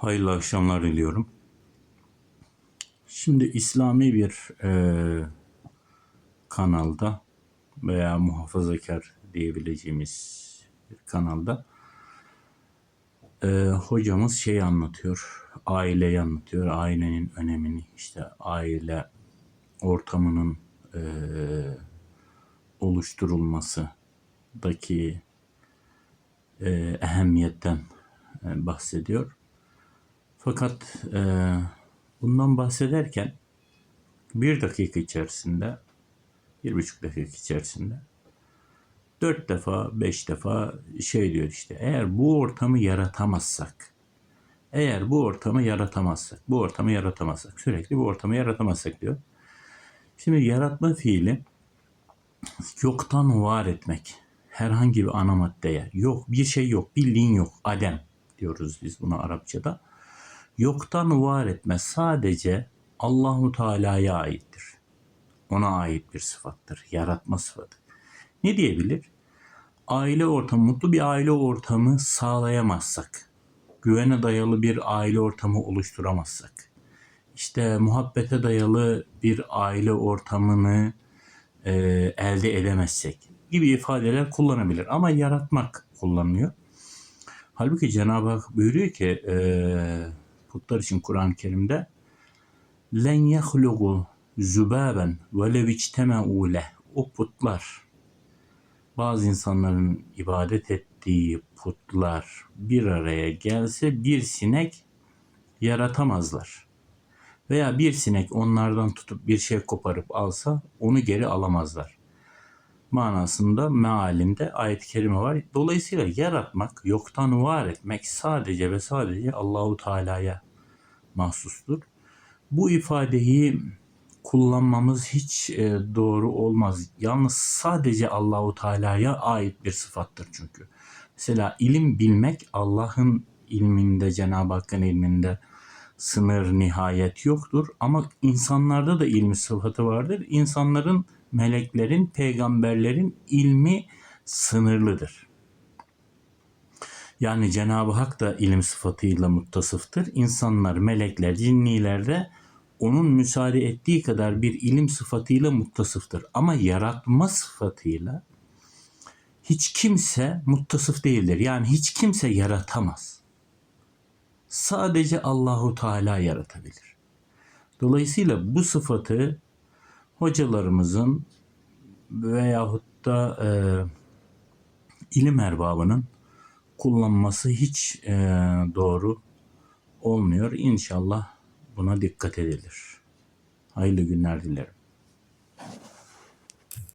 Hayırlı akşamlar diliyorum. Şimdi İslami bir e, kanalda veya muhafazakar diyebileceğimiz bir kanalda e, hocamız şey anlatıyor, aileyi anlatıyor, ailenin önemini, işte aile ortamının e, oluşturulmasındaki e, ehemmiyetten e, bahsediyor. Fakat e, bundan bahsederken bir dakika içerisinde, bir buçuk dakika içerisinde dört defa, beş defa şey diyor işte eğer bu ortamı yaratamazsak, eğer bu ortamı yaratamazsak, bu ortamı yaratamazsak, sürekli bu ortamı yaratamazsak diyor. Şimdi yaratma fiili yoktan var etmek. Herhangi bir ana maddeye. Yok bir şey yok. Bildiğin yok. Adem diyoruz biz buna Arapçada. Yoktan var etme sadece Allahu Teala'ya aittir. Ona ait bir sıfattır. Yaratma sıfatı. Ne diyebilir? Aile ortamı, mutlu bir aile ortamı sağlayamazsak, güvene dayalı bir aile ortamı oluşturamazsak, işte muhabbete dayalı bir aile ortamını e, elde edemezsek gibi ifadeler kullanabilir. Ama yaratmak kullanılıyor. Halbuki Cenab-ı Hak buyuruyor ki e, putlar için Kur'an-ı Kerim'de len yahlugu zübaben ve lev içtemeu. O putlar bazı insanların ibadet ettiği putlar bir araya gelse bir sinek yaratamazlar. Veya bir sinek onlardan tutup bir şey koparıp alsa onu geri alamazlar. Manasında mealinde ayet-i kerime var. Dolayısıyla yaratmak, yoktan var etmek sadece ve sadece Allahu Teala'ya mahsustur. Bu ifadeyi kullanmamız hiç e, doğru olmaz. Yalnız sadece Allahu Teala'ya ait bir sıfattır çünkü. Mesela ilim bilmek Allah'ın ilminde, Cenab-ı Hakk'ın ilminde sınır, nihayet yoktur. Ama insanlarda da ilmi sıfatı vardır. İnsanların, meleklerin, peygamberlerin ilmi sınırlıdır. Yani Cenab-ı Hak da ilim sıfatıyla muttasıftır. İnsanlar, melekler, cinniler de onun müsaade ettiği kadar bir ilim sıfatıyla muttasıftır. Ama yaratma sıfatıyla hiç kimse muttasıf değildir. Yani hiç kimse yaratamaz. Sadece Allahu Teala yaratabilir. Dolayısıyla bu sıfatı hocalarımızın veyahut da e, ilim erbabının kullanması hiç e, doğru olmuyor. İnşallah buna dikkat edilir. Hayırlı günler dilerim.